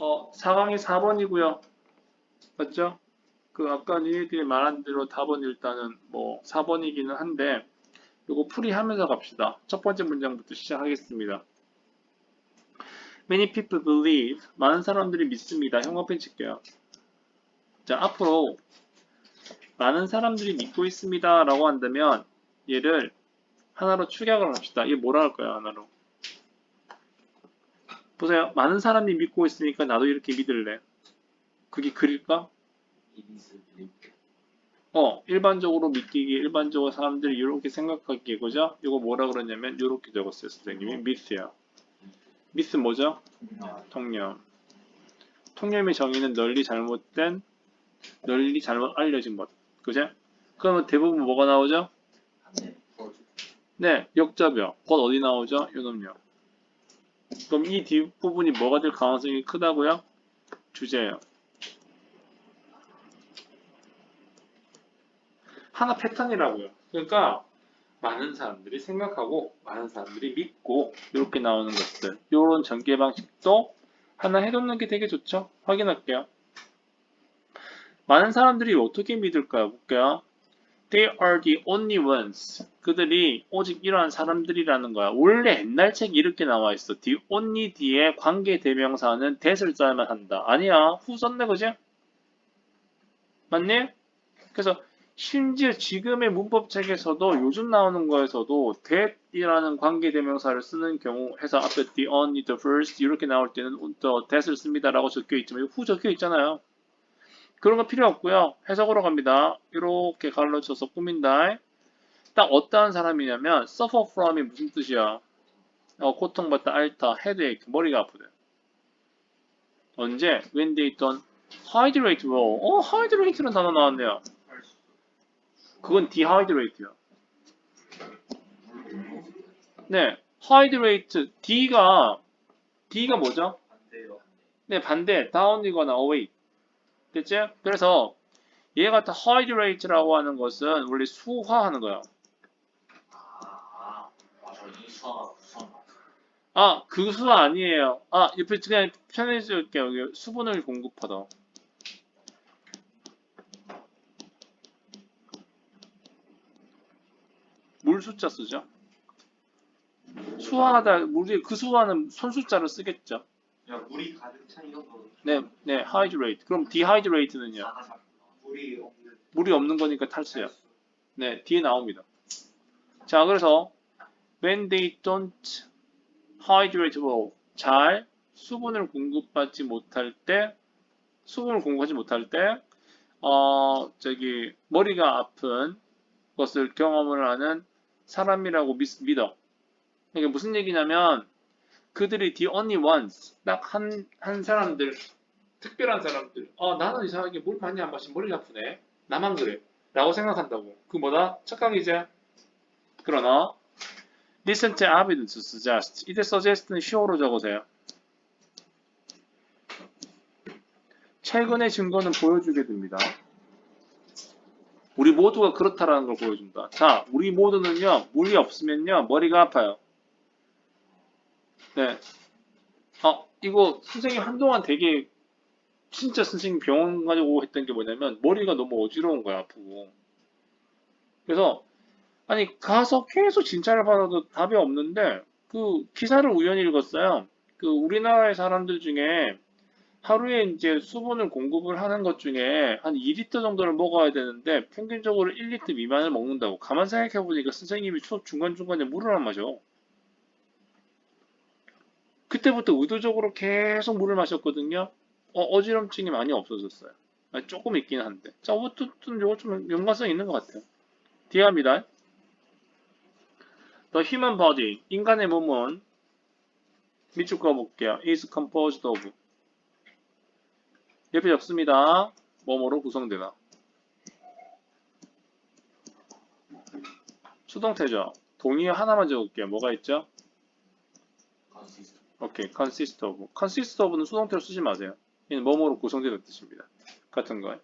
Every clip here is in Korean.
어, 4강이 4번이고요. 맞죠? 그 아까 니네들이 말한 대로 답은 일단은 뭐 4번이기는 한데 요거 풀이하면서 갑시다. 첫 번째 문장부터 시작하겠습니다. Many people believe 많은 사람들이 믿습니다. 형광펜 칠게요. 자 앞으로 많은 사람들이 믿고 있습니다 라고 한다면 얘를 하나로 축약을 합시다. 이게 뭐라 할까요 하나로? 보세요. 많은 사람이 믿고 있으니까 나도 이렇게 믿을래. 그게 글일까? 빌립 어, 일반적으로 믿기기, 일반적으로 사람들이 이렇게 생각하기에, 그죠? 이거 뭐라 그러냐면, 이렇게 적었어요, 선생님이. 미스야. 미스 뭐죠? 통념. 통념의 정의는 널리 잘못된, 널리 잘못 알려진 것. 그죠? 그러면 대부분 뭐가 나오죠? 안돼 네, 역접역. 곧 어디 나오죠? 요놈요. 그럼 이 뒷부분이 뭐가 될 가능성이 크다고요? 주제예요. 하나 패턴이라고요. 그러니까 많은 사람들이 생각하고 많은 사람들이 믿고 이렇게 나오는 것들. 이런 전개 방식도 하나 해놓는 게 되게 좋죠. 확인할게요. 많은 사람들이 어떻게 믿을까요? 볼게요. They are the only ones. 그들이 오직 이러한 사람들이라는 거야. 원래 옛날 책에 이렇게 나와 있어. The only 뒤에 관계 대명사는 that을 써야만 한다. 아니야. 후 썼네, 그지? 맞니? 그래서 심지어 지금의 문법책에서도 요즘 나오는 거에서도 that이라는 관계 대명사를 쓰는 경우 해서 앞에 the only, the first 이렇게 나올 때는 the that을 씁니다라고 적혀 있지만 후 적혀 있잖아요. 그런 거 필요 없고요. 해석으로 갑니다. 이렇게 갈라쳐서 꾸민다. 딱 어떠한 사람이냐면 suffer from이 무슨 뜻이야? 어, 고통받다, 앓다, headache, 머리가 아프대. 언제? When they don't hydrate well. 어, hydrate라는 단어 나왔네요. 그건 dehydrate야. 네, hydrate, D가 D가 뭐죠? 네, 반대, down이거나 away. 됐지? 그래서 얘 같은 hydrate라고 하는 것은 원래 수화하는 거야. 구수한 아, 그 수화 아니에요. 아, 옆에 그냥 편해질게요. 여기 수분을 공급하다. 물 숫자 쓰죠. 수화하다, 물이 그 수화는 손 숫자를 쓰겠죠. 야 물이 가득 찬 이런 거 네, 네, hydrate. 그럼 dehydrate는요? 잡 물이 없는 물이 없는 거니까 탈수야. 네, 뒤에 나옵니다. 자, 그래서 when they don't hydrate well, 잘 수분을 공급받지 못할 때, 수분을 공급하지 못할 때, 어, 저기 머리가 아픈 것을 경험을 하는 사람이라고 믿, 믿어. 이게 무슨 얘기냐면 그들이 the only ones, 딱한 한 사람들, 특별한 사람들. 어, 나는 이상하게 물 많이 안 마시면 머리가 아프네. 나만 그래. 라고 생각한다고. 그 뭐다? 착각이제. 그러나 listen to evidence suggest. 이때 suggest는 sho로 적으세요. 최근의 증거는 보여주게 됩니다. 우리 모두가 그렇다라는 걸 보여준다. 자, 우리 모두는요, 물이 없으면요, 머리가 아파요. 네. 어, 이거 선생님 한동안 되게 진짜 선생님 병원 가지고 했던 게 뭐냐면 머리가 너무 어지러운 거야 아프고. 그래서 아니 가서 계속 진찰을 받아도 답이 없는데 그 기사를 우연히 읽었어요. 그 우리나라의 사람들 중에 하루에 이제 수분을 공급을 하는 것 중에 한 2리터 정도를 먹어야 되는데 평균적으로 1리터 미만을 먹는다고. 가만 생각해 보니까 선생님이 중간중간에 물을 안 마셔 그때부터 의도적으로 계속 물을 마셨거든요 어, 어지럼증이 많이 없어졌어요. 아니, 조금 있긴 한데. 자, 좀, 이거 좀 연관성 있는 것 같아요. 합니다. The human body, 인간의 몸은 밑줄 그어볼게요. is composed of. 옆에 적습니다. 몸으로 구성되다. 수동태죠. 동의어 하나만 적을게요. 뭐가 있죠? 오케이, consist of. consist of는 수동태로 쓰지 마세요. 얘는 뭐뭐로 구성되는 뜻입니다. 같은 거예요.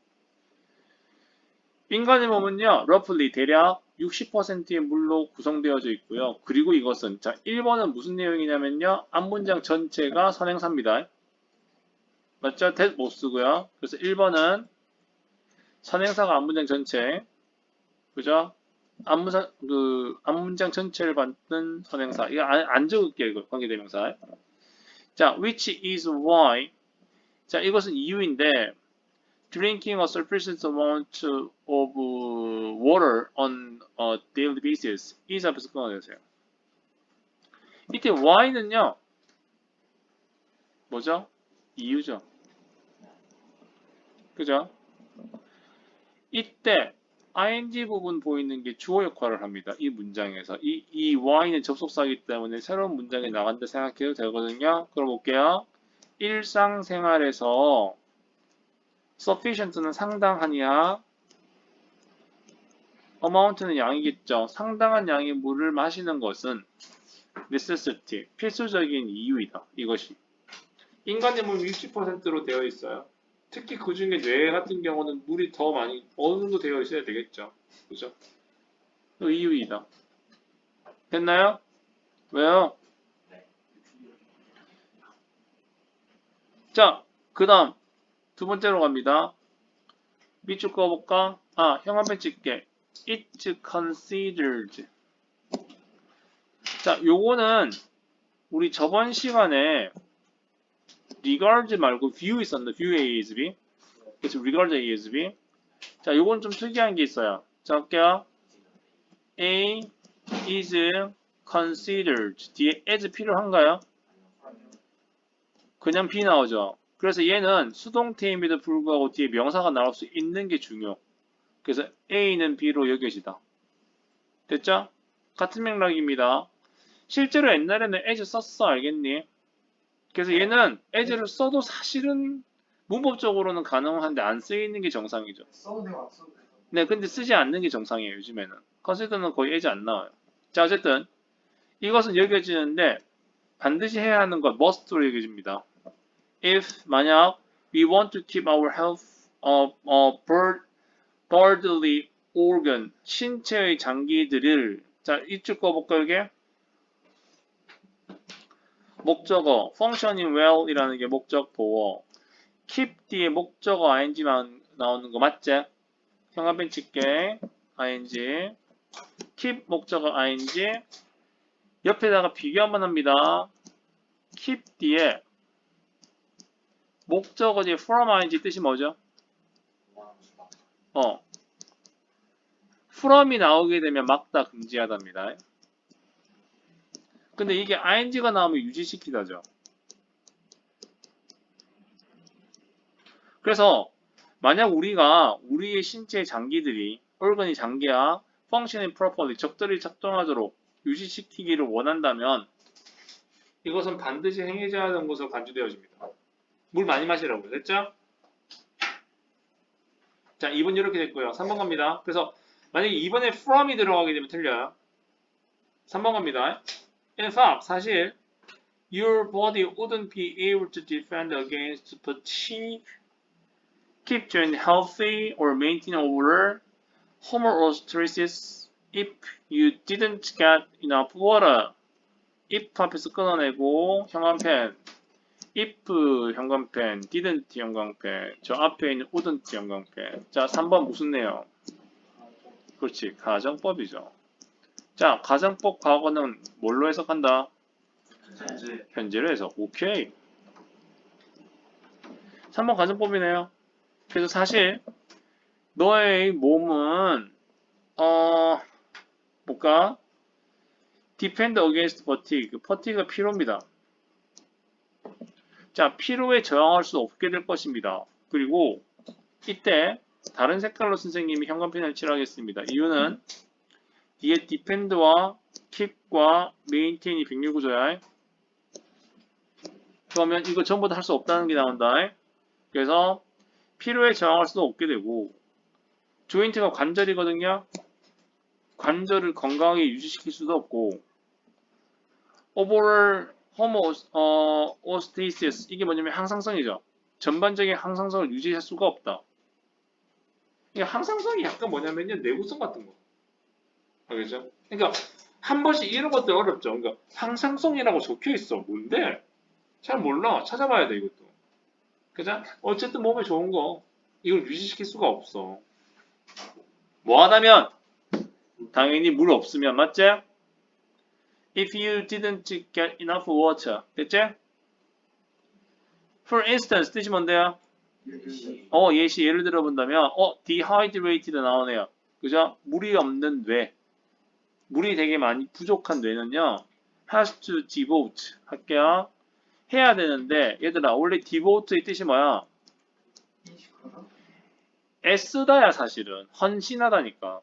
인간의 몸은요, roughly 대략 60%의 물로 구성되어져 있고요. 그리고 이것은 자 1번은 무슨 내용이냐면요, 앞문장 전체가 선행사입니다. 맞죠? that 못 쓰고요. 그래서 1번은 선행사가 앞문장 전체 그죠? 앞문장 그 앞문장 전체를 받는 선행사. 이거 안, 안 적을게요 이거 관계대명사. 자 which is why? 자 이것은 이유인데 drinking a sufficient amount of water on a daily basis. is 앞에서 끊어내세요. 이때 why는요 뭐죠? 이유죠. 그죠? 이때 ing 부분 보이는 게 주어 역할을 합니다. 이 문장에서 이, 이 y는 접속사이기 때문에 새로운 문장이 나간다 생각해도 되거든요. 그럼 볼게요. 일상생활에서 sufficient는 상당하냐 amount는 양이겠죠. 상당한 양의 물을 마시는 것은 necessity, 필수적인 이유이다. 이것이. 인간의 물 60%로 되어 있어요. 특히 그 중에 뇌 같은 경우는 물이 더 많이 어느 정도 되어 있어야 되겠죠. 그죠? 그 이유이다. 됐나요? 왜요? 자, 그 다음 두 번째로 갑니다. 밑줄 그어볼까? 아, 형 한번 찍게. It's considered. 자, 요거는 우리 저번 시간에 regard 말고 view 있었는데 view A is B. 그래서 regard A is B. 자 요건 좀 특이한 게 있어요. 자 할게요. A is considered. 뒤에 as 필요한가요? 그냥 B 나오죠. 그래서 얘는 수동태임에도 불구하고 뒤에 명사가 나올 수 있는 게 중요. 그래서 A는 B로 여겨지다. 됐죠? 같은 맥락입니다. 실제로 옛날에는 as 썼어 알겠니? 그래서 얘는 as를 써도 사실은 문법적으로는 가능한데 안 쓰이는 게 정상이죠. 써도 돼요, 안 써도 돼요. 네, 근데 쓰지 않는 게 정상이에요, 요즘에는. 컨시더는 거의 as 안 나와요. 자, 어쨌든 이것은 여겨지는데 반드시 해야 하는 건 must로 여겨집니다. If 만약 we want to keep our health of uh, bird, bodily organ, 신체의 장기들을 자, 이쪽 거 볼까요, 이게? 목적어 functioning well이라는 게 목적 보어. keep 뒤에 목적어 ing만 나오는 거 맞지? 형한번 칠게. ing. keep 목적어 ing. 옆에다가 비교 한번 합니다. keep 뒤에 목적어 뒤에 from ing 뜻이 뭐죠? 어. from이 나오게 되면 막다 금지하답니다 근데 이게 ing가 나오면 유지시키다죠. 그래서 만약 우리가 우리의 신체 장기들이 organ이 장기야 functioning properly 적절히 작동하도록 유지시키기를 원한다면 이것은 반드시 행해져야 하는 것으로 간주되어집니다. 물 많이 마시라고 됐죠? 자 2번 이렇게 됐고요. 3번 갑니다. 그래서 만약에 2번에 from이 들어가게 되면 틀려요. 3번 갑니다. In fact, 사실 your body wouldn't be able to defend against fatigue, keep joint healthy, or maintain overall homeostasis if you didn't get enough water. if 앞에서 끊어내고 형광펜 if 형광펜 didn't 형광펜 저 앞에 있는 wouldn't 형광펜 자 3번 무슨 내용? 그렇지 가정법이죠. 자, 가정법 과거는 뭘로 해석한다? 현재 현재로 해석. 오케이. 3번 가정법이네요. 그래서 사실 너의 몸은 어 뭘까? defend against fatigue. fatigue가 피로입니다. 자, 피로에 저항할 수 없게 될 것입니다. 그리고 이때 다른 색깔로 선생님이 형광펜을 칠하겠습니다. 이유는 뒤에 defend와 keep과 maintain이 병렬 구조야. 그러면 이거 전부 다 할 수 없다는 게 나온다. 그래서 필요에 저항할 수도 없게 되고 조인트가 관절이거든요. 관절을 건강하게 유지시킬 수도 없고 overall homeostasis 이게 뭐냐면 항상성이죠. 전반적인 항상성을 유지할 수가 없다. 항상성이 약간 뭐냐면요 내구성 같은 거. 알겠죠? 그러니까 한 번씩 이런 것들 어렵죠. 그러니까 항상성이라고 적혀 있어. 뭔데? 잘 몰라. 찾아봐야 돼 이것도. 그죠? 어쨌든 몸에 좋은 거 이걸 유지시킬 수가 없어. 뭐 하다면 당연히 물 없으면 맞지? If you didn't get enough water, 됐지? For instance, 뜻이 뭔데요? 예시. 어, 예시 예를 들어 본다면, 어, dehydrated 나오네요. 그죠? 물이 없는 뇌. 물이 되게 많이 부족한 뇌는요, has to devote. 할게요. 해야 되는데, 얘들아, 원래 devote의 뜻이 뭐야? 애쓰다야, 사실은. 헌신하다니까.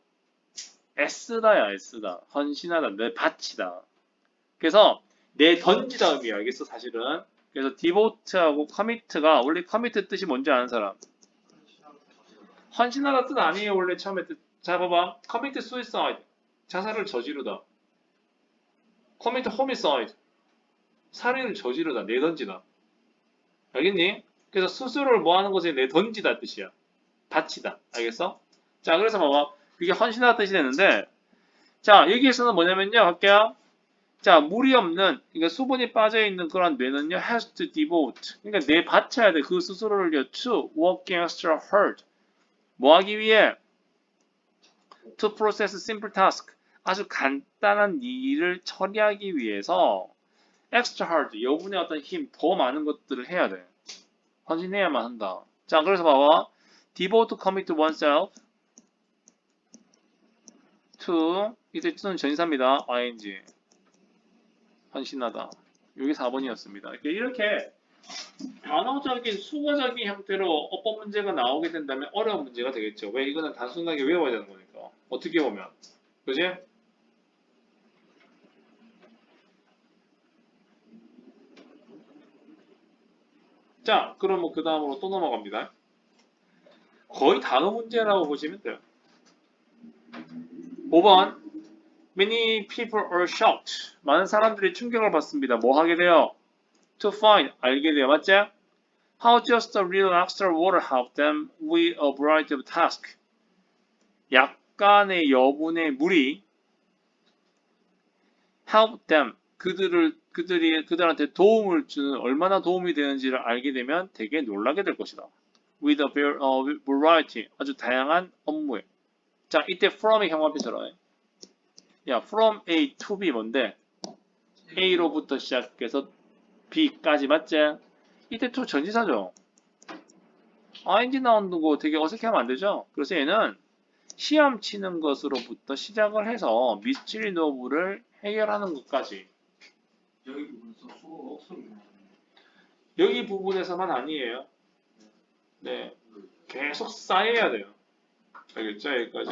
애쓰다야, 애쓰다. 헌신하다. 내 바치다. 그래서, 내 던지다 의미 알겠어, 사실은. 그래서 devote하고 commit가, 원래 commit 뜻이 뭔지 아는 사람? 헌신하다 뜻 아니에요 원래 처음에 뜻. 자 봐봐. commit suicide. 자살을 저지르다. commit homicide. 살인을 저지르다. 내던지다. 알겠니? 그래서 스스로를 뭐 하는 것에 내던지다 뜻이야. 바치다. 알겠어? 자 그래서 봐봐. 그게 헌신하다 뜻이 되는데 자 여기에서는 뭐냐면요. 할게요. 자 물이 없는 그러니까 수분이 빠져 있는 그런 뇌는요 has to devote 그러니까 내 바쳐야 돼 그 스스로를요 to working extra hard 뭐 하기 위해 to process simple task 아주 간단한 일을 처리하기 위해서 extra hard 여분의 어떤 힘 더 많은 것들을 해야 돼. 헌신해야만 한다. 자 그래서 봐봐. devote commit oneself. to 이제 to는 전사입니다. ing. 헌신하다. 여기 4번이었습니다. 이렇게 단어적인 수거적인 형태로 어법 문제가 나오게 된다면 어려운 문제가 되겠죠. 왜? 이거는 단순하게 외워야 되는 거니까. 어떻게 보면. 그지? 자, 그러면 그 다음으로 또 넘어갑니다. 거의 단어 문제라고 보시면 돼요. 5번. Many people are shocked. 많은 사람들이 충격을 받습니다. 뭐 하게 돼요? to find 알게 돼요 맞지? How just a little extra water help them with a variety of tasks 약간의 여분의 물이 help them 그들을 그들이 그들한테 도움을 주는 얼마나 도움이 되는지를 알게 되면 되게 놀라게 될 것이다. With a 어, variety 아주 다양한 업무에 자 이때 from의 형광펜처럼 야 from A to B 뭔데 A로부터 시작해서 B까지 맞지? 이때 또 전지사죠. ing 나오는 거 되게 어색하면 안 되죠? 그래서 얘는 시험 치는 것으로부터 시작을 해서 미스터리 노브를 해결하는 것까지 여기 부분에서 수고가 없습니다. 여기 부분에서만 아니에요. 네, 계속 쌓여야 돼요. 알겠죠? 여기까지?